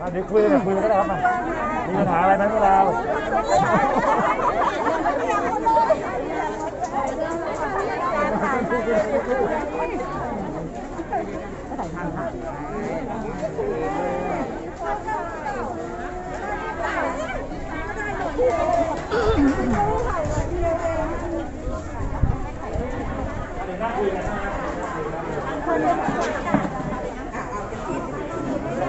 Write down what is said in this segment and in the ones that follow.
อะเดี๋ยวคุยกันคุยกันก็ได้ครับมามีปัญหาอะไรไหมพวกเราเข้าเลยแล้วก็เดี๋ย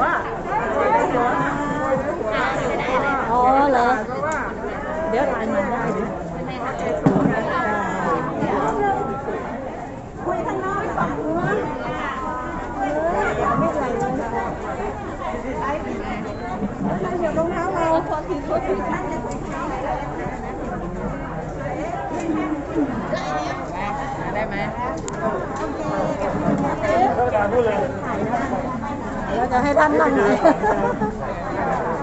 วอ๋อเหรอ เดี๋ยวรายงานได้ดิ ท่านประธานพูดเลย เดี๋ยวจะให้ท่านนั่งไหน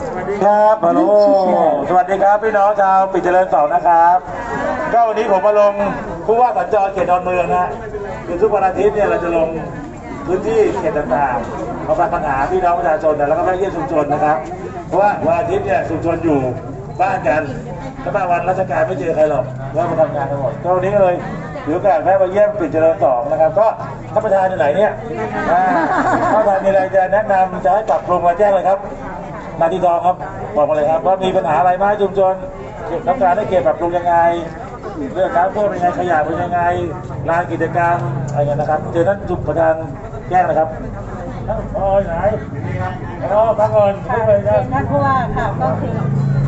สวัสดี ครับฮัลโหลสวัสดีครับพี่น้องชาวปิดเจริญสองนะครับ ก็วันนี้ผมมาลงผู้ว่าสัญจรเขตดอนเมืองนะคือทุกวันอาทิตย์เนี่ยเราจะลงพื้นที่เขตต่างๆมาฟังปัญหาพี่น้องประชาชนแล้วก็แม่เยี่ยมชุมชนนะครับ เพราะว่าวันอาทิตย์เนี่ยชุมชนอยู่บ้านกันถ้ามาวันราชการไม่เจอใครหรอกแล้วมาทำงานกันหมดก็วันนี้เลยถือโอกาสแวะมาเยี่ยมปิดเจริญสองนะครับ ก็ท่านประธานอยู่ไหนเนี่ยอ่าท่านประธานมีอะไรจะแนะนำจะให้ปรับปรุงมาแจ้งเลยครับ นาทีทองครับ บอกมาเลยครับว่ามีปัญหาอะไรไหมชุมชนต้องการให้เขตปรับปรุงยังไง เรื่องน้ำท่วมเป็นยังไงขยะเป็นยังไงลานกิจกรรมอะไรกันนะครับเจอท่านจุประธานแจ้งนะครับท่านพอไหนอ๋อพักก่อนไม่ไปนะท่านผู้ว่าค่ะก็คือ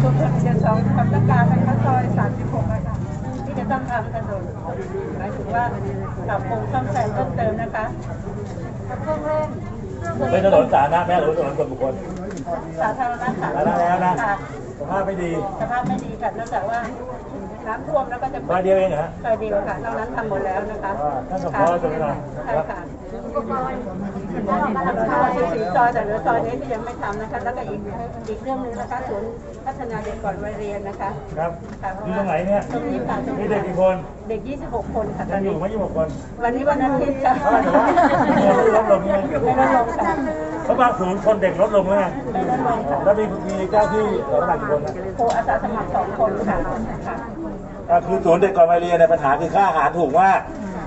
ชุมชนเชียงสองทำต้องการเป็นข้าวซอย 36อะค่ะที่จะต้องทำถนนหมายถึงว่าปรับปรุงซ่อมแซมเพิ่มเติมนะคะเครื่องเล่นเป็นถนนสาธารณะแม่หรือถนนส่วนบุคคล สาธารณะค่ะสาธารณะแล้วนะค่ะสภาพไม่ดี สภาพไม่ดีค่ะเนื่องจากว่าน้ำท่วมแล้วก็จะมาเดียวเองเหรอฮะซอยเดียวค่ะนอกนั้นทำหมดแล้วนะคะอ่าท่านสมพรจะไปหน่อยใช่ค่ะทำสี่ซอยแต่เหลือซอยนี้ที่ยังไม่ทำนะคะ แล้วก็อีกอีกเรื่องหนึงนะคะศูนย์พัฒนาเด็กก่อนวัยเรียนนะคะ ครับอยู่ตรงไหนเนี่ยตรงนี้ค่ะตรงมีนี้เด็กกี่คน เด็ก 26 คนค่ะตยัองนอยู่นี้ไหม่ยี่สิบคน วันนี้วันอาทิตย์ค่ะเท่าไหร่วะไม่ลดลงยังไม่ลดลงค่ะ เพราะบางศูนย์คนเด็กลดลงแล้วไงไม่ลดลงค่ะแล้วมีมีเจ้าที่สำนักกี่คนนะครูอาสาสมัครสองคนค่ะค่ะอ่าคือศูนย์เด็กก่อนวัยเรียนในยปัญหาคือค่าอาหารถูกมาก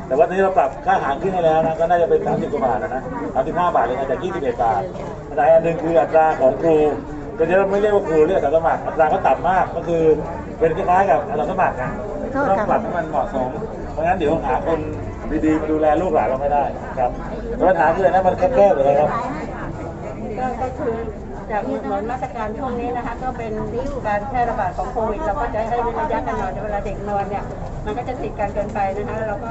แต่วันนี้เราปรับค่าอาหารขึ้นให้แล้วนะก็น่าจะเป็น 30กว่าบาทนะนะ35บาทเลยนะจาก21บาทอันใดอันหนึ่งคืออัตราของครูก็จะไม่เรียกว่าครูเรียกอาสาสมัครอัตราก็ต่ำมากก็คือเป็นคล้ายๆกับอาสาสมัครนะต้องปรับให้มันเหมาะสม เพราะงั้นเดี๋ยวหาคนดีๆมาดูแลลูกหลานเราไม่ได้ครับปัญหาคืออะไรนะมันแคบๆเลยครับ ก็ก็คือจากเหมือนมาตรการช่วงนี้นะคะ ก็เป็นการแพร่ระบาดของโควิดเราก็จะให้เว้นระยะกันหน่อยแต่เวลาเด็กนอนเนี่ยมันก็จะติดกันเกินไปนะคะแล้วเราก็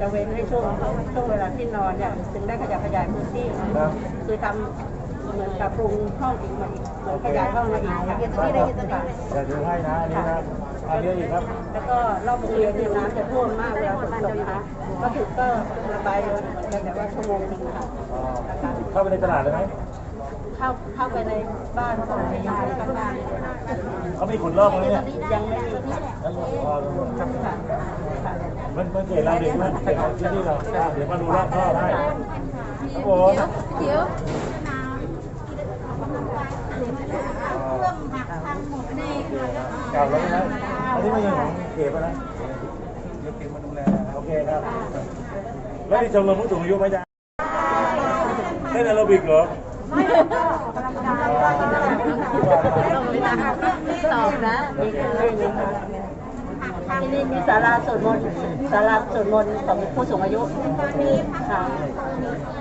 จะเว้นให้ช่วงช่วงเวลาที่นอนเนี่ยถึงได้ขยับขยายพื้นที่ครับคือทำเหมือนกับปรุงห้องอีกมาอีกเหมือนขยายห้องมาอีกค่ะที่ได้ยินตอนนี้อย่าดูให้นะอันนี้นะอันนี้อีกครับ แล้วก็รอบโรงเรียนเนี่ยน้ำจะท่วมมากเวลาฝนตกนะคะก็ถือก็ระบายเร็วเหมือนกันแต่ว่าชั่วโมงหนึงค่ะอ๋อนะคะเข้าไปในตลาดเลยไหม เข้าเข้าไปในบ้านของที่อยู่ข้างบ้านเขามีขุนรอบไหมเนี่ยยังไม่มีค่ะแล้วพอค่ะค่ะมันมันเกิดเราเด็กมันเกิดที่นี่เราอะเดี๋ยวมาดูรอบรอบให้ครับผมเดี๋ยวเก่าแล้วใช่ไหมอันนี้ไม่ใช่ของเขตป่ะนะเดี๋ยวเก็บมาดูแลโอเคครับ แล้วที่ชมรมผู้สูงอายุไหมจ๊ะเล่นแอโรบิกเหรอ ตอบนะมีเรื่องนึงค่ะ ที่นี่มีศาลาสวดมนต์ศาลาสวดมนต์ของผู้สูงอายุค่ะ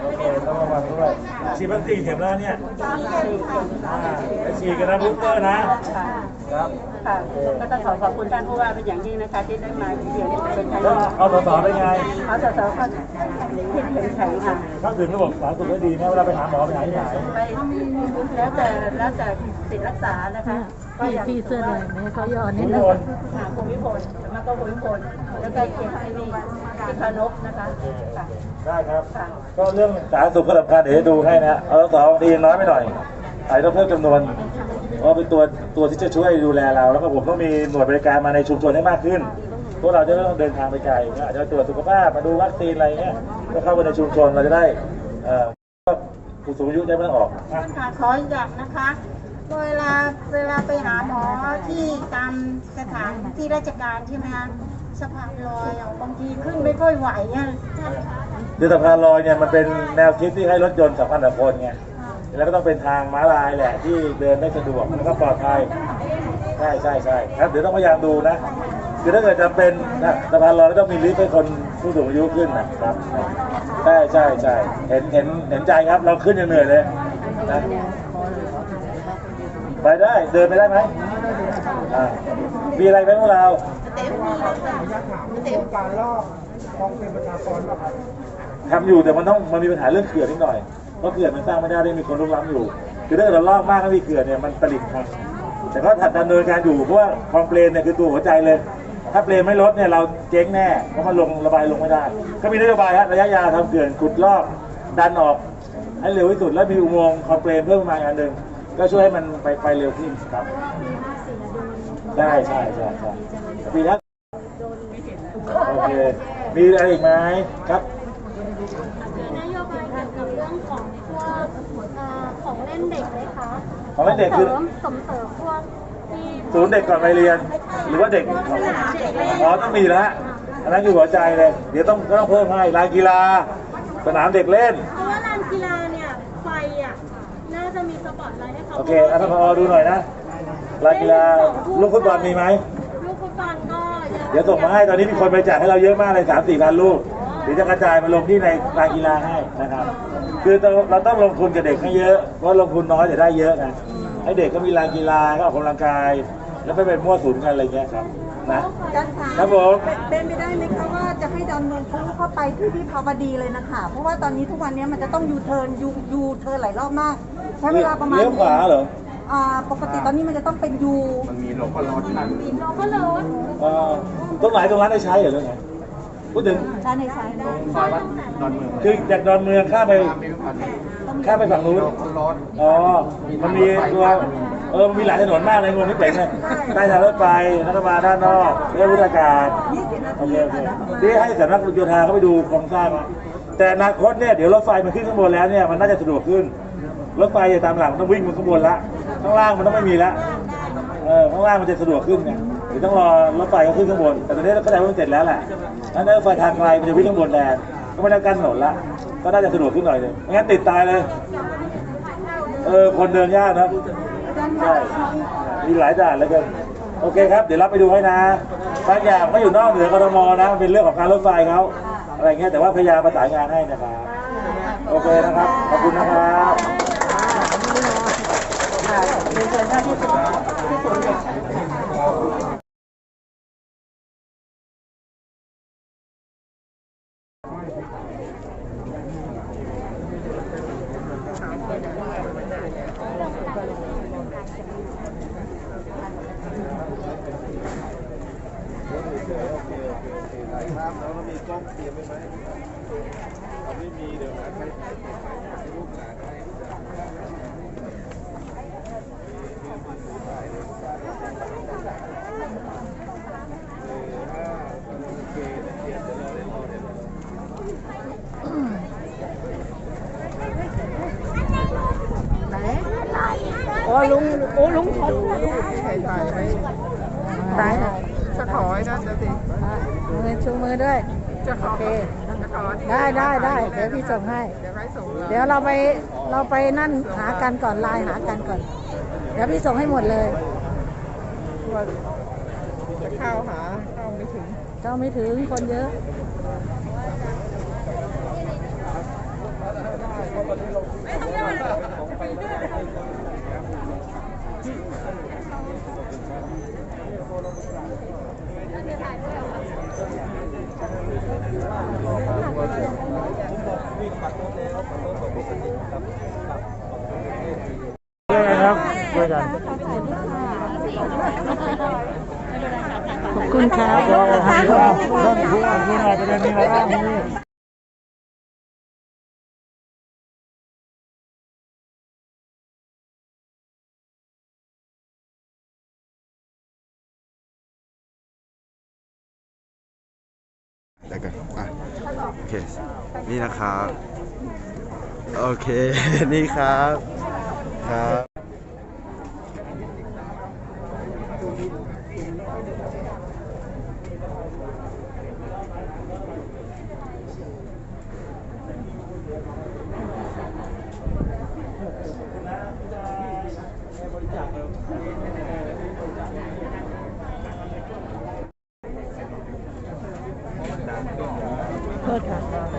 โอเคต้องระวังด้วยฉีดวัคซีนเข็มแล้วเนี่ยสี่คนอ่าไปฉีดกันนะบูสเตอร์นะค่ะครับค่ะก็ต้องขอขอบคุณท่านผู้ว่าเป็นอย่างยิ่งนะคะที่ได้มาเดี๋ยวนี้เป็นทางแล้วเอาสสเป็นไงเขาจะสอนเขาที่เข้มแข็งค่ะเข้าถึงระบบสาธารณสุขได้ดีนะเวลาไปหาหมอไปหาที่ไหนไปแล้วแต่แล้วแต่สิทธิรักษานะคะ ก็อย่างพี่เสื้อแดงไหมเขาย่อนิดทุนึกงคนหาภูมิพลแล้วก็ภูมิพลแล้วก็เขียนที่นี่ที่พานกนะคะค่ะได้ครับ ก็เรื่องสาธารณสุขก็สำคัญเดี๋ยวจะดูให้นะเอาสองดีน้อยไปหน่อยอาจจะต้องเพิ่มจำนวนเพราะเป็นตัวตัวที่จะช่วยดูแลเรา แล้วก็ผมต้องมีหน่วยบริการมาในชุมชนให้มากขึ้นพวกเราจะไม่ต้องเดินทางไปไกลอาจจะตรวจสุขภาพมาดูวัคซีนอะไรเงี้ยก็เข้าไปในชุมชนเราจะได้เอ่อผู้สูงอายุจะไม่ต้องออกนะค่ะขออย่างนะคะ เวลาเวลาไปหาหมอที่ตามสถานที่ราชการใช่ไหมคะสะพานลอยอะบางทีขึ้นไม่ค่อยไหวอะท่านคะเรือสะพานลอยเนี่ยมันเป็นแนวคิดที่ให้รถยนต์สัมพันธ์กับคนไงแล้วก็ต้องเป็นทางม้าลายแหละที่เดินได้สะดวกแล้วก็ปลอดภัยใช่ใช่ใช่ครับเดี๋ยวต้องพยายามดูนะคือถ้าเกิดจำเป็นนะสะพานลอยก็ต้องมีลิฟต์ให้คนผู้สูงอายุขึ้นนะครับใช่ใช่ใช่เห็นเห็นเห็นใจครับเราขึ้นยังเหนื่อยเลยนะ ไปได้เดินไปได้ไหมอ่ามีอะไรไหมพวกเราทำอยู่แต่มันต้องมันมีปัญหาเรื่องเขื่อนนิดหน่อยเพราะเขื่อนมันสร้างไม่ได้ได้มีคนรุกล้ำอยู่ คือถ้าเกิดเราลอกมากก็มีเขื่อนเนี่ยมันตลิ่งพังแต่ก็ถัดดำเนินการอยู่เพราะว่าคลองเปรนเนี่ยคือตัวหัวใจเลย ถ้าเปรนไม่ลดเนี่ยเราเจ๊งแน่เพราะมันลงระบายลงไม่ได้ ก็มีนโยบายฮะระยะยาวทำเขื่อนขุดลอกดันออกให้เร็วที่สุดแล้วมีอุโมงค์คลองเปรนเพิ่มมาอีกอันหนึ่ง ก็ช่วยให้มันไปไปเร็วขึ้นครับใช่ใช่ใช่ใช่ปีนั้นโอเคมีอะไรอีกไหมครับมีนโยบายเกี่ยวกับเรื่องของพวกเอ่อของเล่นเด็กไหมคะของเล่นเด็กคือสริมสมเสริมพวกที่ศูนย์เด็กก่อนไปเรียน หรือว่าเด็กอ๋อต้องมีแล้วฮะอันนั้นคือหัวใจเลย เดี๋ยวต้องก็ต้องเพิ่มให้ลานกีฬา สนามเด็กเล่น โอเคอันนั้นพอดูหน่อยนะลานกีฬาลูกฟุตบอลมีไหม ลูกฟุตบอลก็งเดี๋ยวส่งมาให้ ตอนนี้มีคนไปจ่ายให้เราเยอะมากเลยสามสี่พันลูก เดี๋ยวจะกระจายมาลงที่ในลานกีฬาให้นะครับ คือเราเราต้องลงทุนกับเด็กให้เยอะ เพราะลงทุนน้อยแต่ได้เยอะไงให้เด็กก็มีลานกีฬาก็ออกกำลังกาย แล้วไม่เป็นมั่วสุมกันอะไรเงี้ยครับนะอาจารย์คะครับผมเป็นไปได้ไหมคะว่าจะให้ดอนเมืองทะลุเข้าไปที่วิภาวดีเลยนะคะ เพราะว่าตอนนี้ทุกวันนี้มันจะต้องยูเทิร์นยูยูเทิร์นหลายรอบมาก ใช้เวลาประมาณเลี้ยวขวาเหรออ่าปกติตอนนี้มันจะต้องเป็นยูเราก็ลดเอ่อตรงไหนตรงร้านได้ใช้เหรอเรื่องไงพูดถึงใช้ในใช้ได้คือจากดอนเมืองข้ามไปข้ามไปฝั่งนู้นอ๋อมันมีตัวเออมันมีหลายถนนมากเลยงงไม่เป็นเลยใต้ทางรถไฟแล้วก็มาด้านนอกเรื่องพุทธการโอเคโอเคที่ให้สำนักโยธาเขาไปดูโครงสร้างอะแต่อนาคตเนี่ยเดี๋ยวรถไฟมันขึ้นข้างบนแล้วเนี่ยมันน่าจะสะดวกขึ้น รถไฟจะตามหลังต้องวิ่งบนข้างบนละข้างล่างมันต้องไม่มีละเออข้างล่างมันจะสะดวกขึ้นไงเดี๋ยวต้องรอรถไฟเขาขึ้นข้างบน แต่ตอนนี้เราเข้าใจว่ามันเสร็จแล้วแหละงั้นรถไฟทางไกลมันจะวิ่งข้างบนแทนก็ไม่ได้กั้นถนนละ ก็น่าจะสะดวกขึ้นหน่อยหนึงไม่งั้นติดตายเลย เออคนเดินยากนะใช่มีหลายด่านเหลยกันโอเคครับ เดี๋ยวรับไปดูให้นะบางอย่างก็อยู่นอกเหนือกรทมนะ เป็นเรื่องของการรถไฟเขาอะไรเงี้ยแต่ว่าพยายามประสานงานให้นะครับ โอเคนะครับ ขอบคุณนะครับ ค่ะเรียนเชิญท่านที่ศูนย์ที่ศูนย์เด็ก โอ้ลุงโอ้ลุงตายจะขอไอ้นั่นนะสิมือชูมือด้วย จะขอโอเคจะขอได้ได้ได้เดี๋ยวพี่ส่งให้ เดี๋ยวให้ส่งเลยเดี๋ยวเราไปเราไปนั่นหากันก่อนไลน์หากันก่อน เดี๋ยวพี่ส่งให้หมดเลยกลัวจะเข้าหาเข้าไม่ถึง เจ้าไม่ถึงคนเยอะ ยังไงครับช่วยกัน ข ครับแต่กันอะโอเค นี่นะครับ โอเค นี่ครับ ครับ นี้อะไรบ้างแต่กันอะ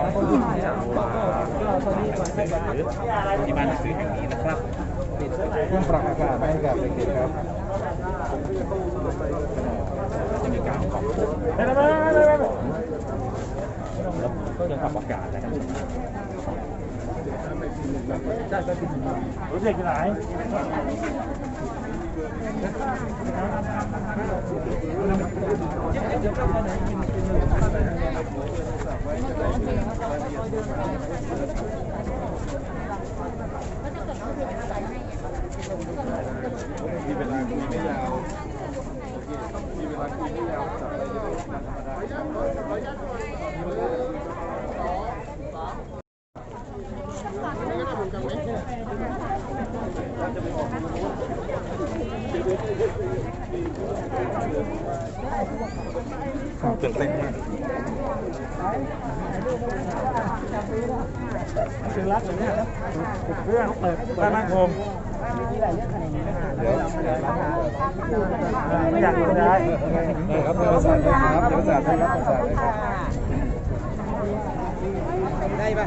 โอเคนี่นครับโอเคนี่ครับครับที่บ้านหนังสือแห่งนี้นะครับเครื่องปรับอากาศให้กับเด็กๆครับจะมีการขอบคุณแล้วก็จะปรับอากาศนะครับ รู้สึกที่ไหนตื่นเต้นมากถึงรักเลยเนี่ย เรื่องเปิดบ้านมั่นคงไม่อยากอยู่ได้ครับภาษาครับภาษาไทยครับภาษาไทยครับได้ปะ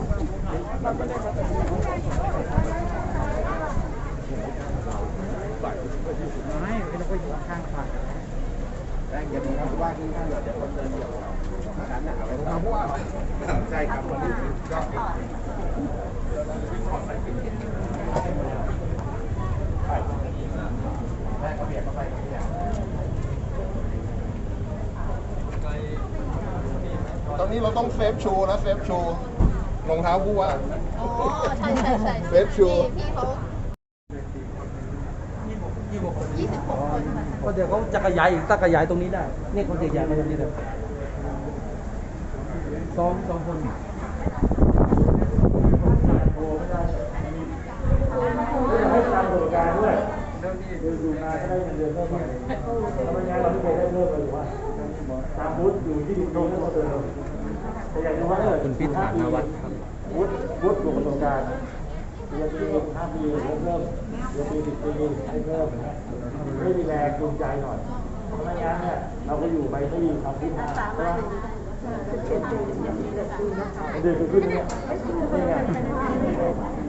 ไม่เราก็อยู่ข้างฝั่งแรงเดี๋ยวผมว่าข้างเดี๋ยวคนเดินเดี๋ยวนั้นนะเอาไว้ทำว่าใช่ครับวันนี้ก็แม่ก็เบียดเขาไปเนี่ยตอนนี้เราต้องเซฟชูนะเซฟชู รองเท้าผู้ว่า อ๋อ ใช่ใช่ใช่เฟซชู พี่เขายี่สิบหกคนค่ะก็เดี๋ยวเขาจะขยายอีกถ้าขยายตรงนี้ได้เนี่ยเขาจะขยายมาตรงนี้เลยสองสองคนให้ตามตัวการด้วยเรื่องนี้ดูงานก็ได้เงินเดือนเท่าไหร่ทำไมงานเราไม่เคยได้เพิ่มเลยว่าตามบูธอยู่ที่ดินตรงนั้นเราเดิมแต่อยากรู้ว่าเออคุณพิธานวัฒน์ครับบูธบูธ อการณ์เรียนที่ห้าปีเริ่มเริ่มเรียนปีสิบปีให้เพิ่มนะไม่มีแรงจูงใจหน่อยเพราะไม่งั้นเนี่ยเราก็อยู่ไปไม่มีความคิดนะใช่ไหมเดือนขึ้นเนี่ยนี่ไง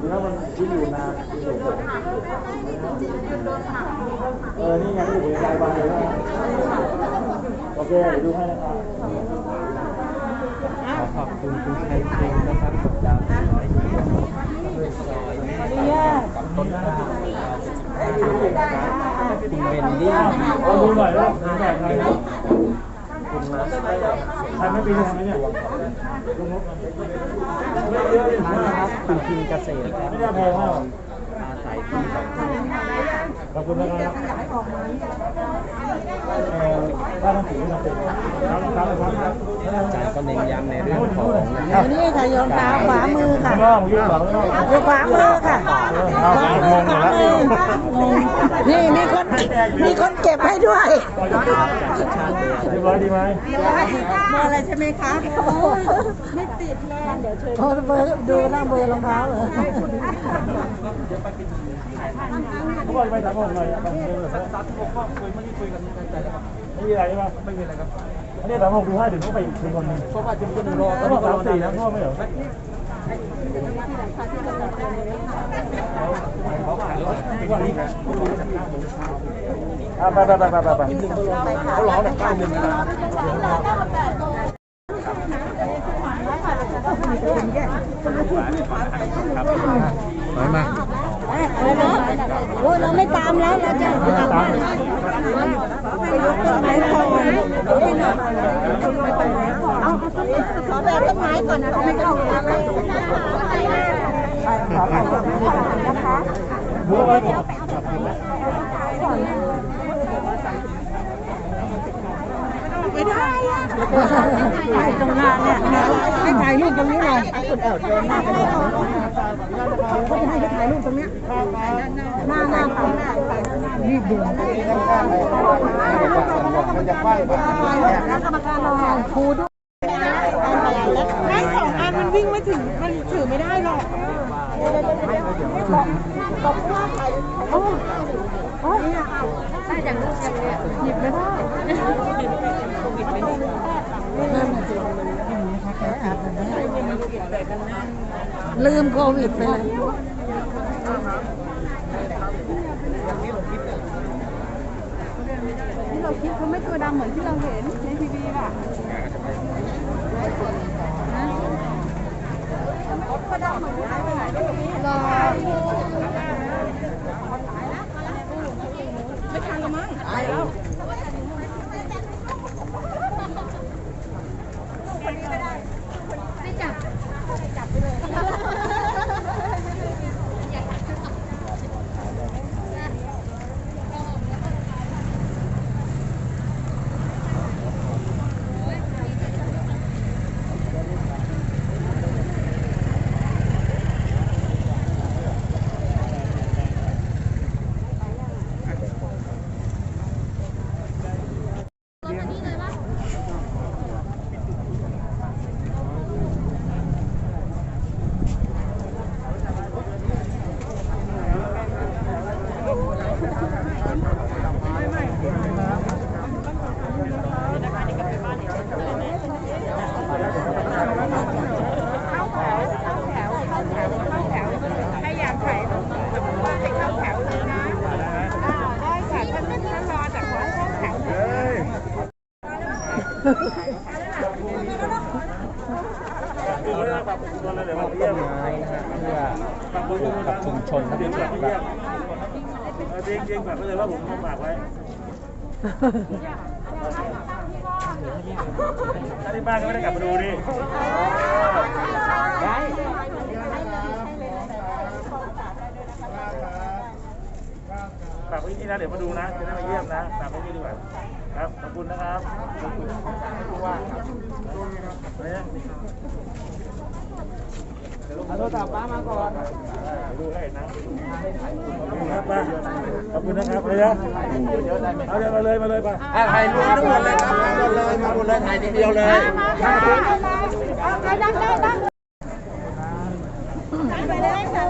แล้วมันที่อยู่นานเออ นี่ไงที่อยู่ในรายวันเลยโอเคดูให้นะครับขอขอบคุณคุณชัยพงศ์นะครับกับดาวน้อยด้วยซอ ยกับต้นข้าวคุณเวนดี้เอาดูหน่อยว่ามีแบบไหนคุณมาสใครไม่ปีนทำไหมเนี่ยลุงนนะครับคุณพิมเกษตรครับไม่ได้แพงมากหรอกอาศัยที่ขอบคุณนะครับ เอ่อบ้านหนังสือเราเป็นครับครับครับอาจารย์ก็เน้นย้ำในเรื่องของนะครับนี่ค่ะโยมตาขวามือค่ะข้างนอกยืนหลังข้างนอกอยู่ขวามือค่ะเอางงอยู่แล้วนี่มีคนมีคนเก็บให้ด้วยเรียบร้อยดีไหมเบอร์อะไรใช่ไหมคะไม่ติดเลยเดี๋ยวเชิญเบอร์ดูหน้าเบอร์รองเท้าเหรอเขาบอกจะไปสามหกหน่อยสามหกก็คุยไม่ได้คุยกันไม่ มีอะไรใช่ไหมไม่มีอะไรครับอันนี้สามหกดูห้เดี๋ยวต้องไปอีกคนหนึงเพราะว่าจะมีคนรอเขาบอกสามสี่นะพ่อไม่เหรออะไปไปไปไปไปไปเขาร้องแบบเก้าโมงนะไปมาโอ้เราไม่ตามแล้วเราจะกลับบ้านไปยกต้นไม้ ก่อนไปหน่อยเอาขอแบบต้นไม้ก่อนนะเขาไม่เข้าแล้วขอขอบคุณนะคะ ไม่ได้อะถ่ายตรงหน้าเนี่ยให้ถ่ายรูปตรงนี้หน่อยคุณเอ๋เดินหน้าไปเขาจะให้เขาถ่ายรูปตรงเนี้ยหน้าหน้าตรงหน้ารีบด่วนมันจะป้ายแบบแล้วกรรมการรอครูด้วยไม่สองอันมันวิ่งไม่ถึงมันถือไม่ได้หรอกบอกว่าถ่ายโอ้โอ้เนี่ยใช่อย่างรูปเนี่ยหยิบไม่ได้ ลืมโควิดไปเลยที่เราคิดเขาไม่ตัวดำเหมือนที่เราเห็นในทีวีป่ะตัวดำเหมือนที่หายไปไหนรอไม่ทันแล้วมั้งตายแล้ว กับชุมชนครับจริงจริง จริงแบบก็เลยว่าผมฝากไว้ถ้าที่บ้านก็ไม่ได้กลับมาดูดิฝากไว้ที่นี่นะเดี๋ยวมาดูนะจะได้มาเยี่ยมนะฝากไว้ที่ดีกว่าครับขอบคุณนะครับขอบคุณว่าครับ เอาโทรศัพท์ป้ามาก่อนดูให้นะขอบคุณครับป้าขอบคุณนะครับเลยนะเอาเดี๋ยวมาเลยมาเลยป้าถ่ายรูปทั้งหมดเลยครับมาหมดเลยมาหมดเลยถ่ายทีเดียวเลยได้ได้ได้ได้ไปเลยค่ะ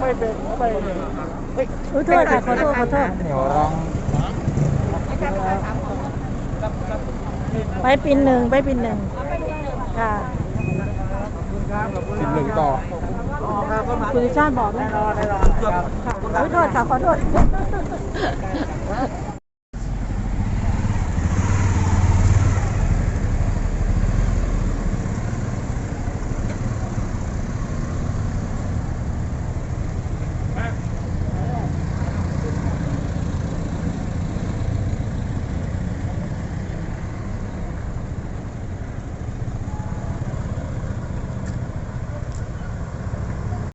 ไม่เป็นไม่ขอโทษขอโทษขอโทษเดี๋ยวร้อง ไปปินหนึ่งไปปินหนึ่งค่ะสิบหนึ่งต่อคุณชาติบอกแน่นอนแน่นอนขอโทษค่ะขอโทษ